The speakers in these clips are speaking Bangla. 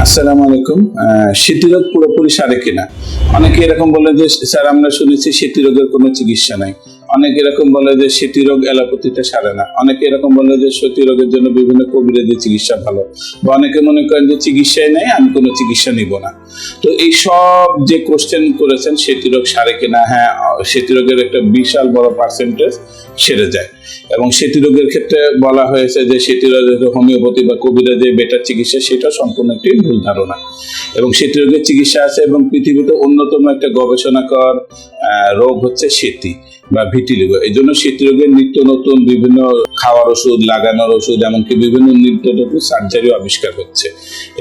আসসালামু আলাইকুম। আহ, সেতু রোগ পুরোপুরি সারে কিনা? অনেকে এরকম বলে যে স্যার আমরা শুনেছি সেতু রোগের কোনো চিকিৎসা নাই। অনেকে এরকম বলে যে সেতু রোগ অ্যালোপ্যাথিতে সারে না। অনেকে এরকম বলে যে সতী রোগের জন্য বিভিন্ন কবিরাজি চিকিৎসা ভালো। বা অনেকে মনে করেন যে চিকিৎসাই নেই, আমি কোনো চিকিৎসা নিব না। তো এই সব যে কোশ্চেন করেছেন সেতু রোগ সারে কিনা? হ্যাঁ সেতু রোগের একটা বিশাল বড় পার্সেন্টেজ সেরে যায়। এবং সেতু রোগের ক্ষেত্রে বলা হয়েছে যে সেটি রোগের হোমিওপ্যাথি বা কবিরাজি বেটার চিকিৎসা সেটা সম্পূর্ণ একটি ভুল ধারণা। এবং সেটি রোগের চিকিৎসা আছে এবং পৃথিবীতে অন্যতম একটা গবেষণাকর রোগ হচ্ছে সেতি বা ভিটিলিগো এই জন্য সেতু রোগের নিত্য নতুন বিভিন্ন খাওয়ার ওষুধ, লাগানোর ওষুধ, এমনকি বিভিন্ন নিত্য নতুন সার্জারিও আবিষ্কার হচ্ছে।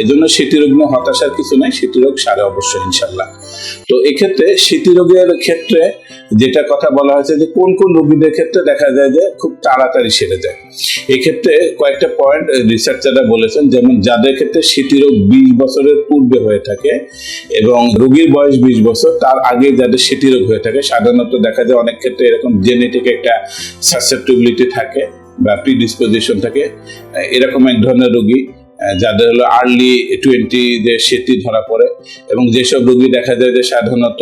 এই জন্য সেতু রোগ নিয়ে হতাশার কিছু নাই সেতু রোগ সারে অবশ্যই ইনশাল্লাহ তো এক্ষেত্রে সেতু রোগের ক্ষেত্রে যেটা কথা বলা হয়েছে যে কোন কোন রোগীদের ক্ষেত্রে দেখা যায় যে খুব তাড়াতাড়ি সেরে যায়। এক্ষেত্রে কয়েকটা পয়েন্ট রিসার্চাররা বলেছেন, যেমন যাদের ক্ষেত্রে স্মৃতি রোগ বিশ বছরের পূর্বে হয়ে থাকে এবং রোগীর বয়স বিশ বছর, তার আগে যাদের স্মৃতি রোগ হয়ে থাকে, সাধারণত দেখা যায় অনেক ক্ষেত্রে এরকম জেনেটিক একটা সাসেপ্টিবিলিটি থাকে বা প্রিডিসপোজিশন থাকে। এরকম এক ধরনের রোগী যাদের হলো আর্লি টোয়েন্টি যে সেটি ধরা পড়ে এবং যেসব রোগী দেখা যায় যে সাধারণত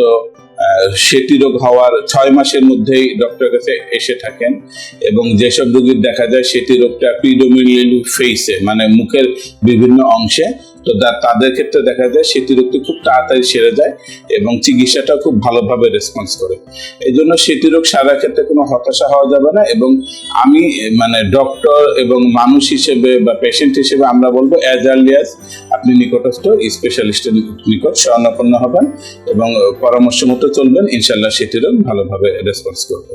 সেটি রোগ হওয়ার ছয় মাসের মধ্যেই ডক্টরের কাছে এসে থাকেন এবং যেসব রোগীর দেখা যায় সেটি রোগটা প্রিডোমিনেন্টলি ফেসে মানে মুখের বিভিন্ন অংশে। তো তাদের ক্ষেত্রে দেখা যায় সেটি রোগটি খুব তাড়াতাড়ি সেরে যায় এবং চিকিৎসাটা খুব ভালোভাবে রেসপন্স করে। এই জন্য সেটি রোগ সারার ক্ষেত্রে কোনো হতাশা হওয়া যাবে না এবং আমি মানে ডক্টর এবং মানুষ হিসেবে বা পেশেন্ট হিসেবে আমরা বলব অ্যাজ আর্লি অ্যাজ আপনি নিকটস্থ স্পেশালিস্টের নিকট স্বর্ণাপন্ন হবেন এবং পরামর্শ মতো চলবেন ইনশাল্লাহ সেটি রোগ ভালোভাবে রেসপন্স করবে।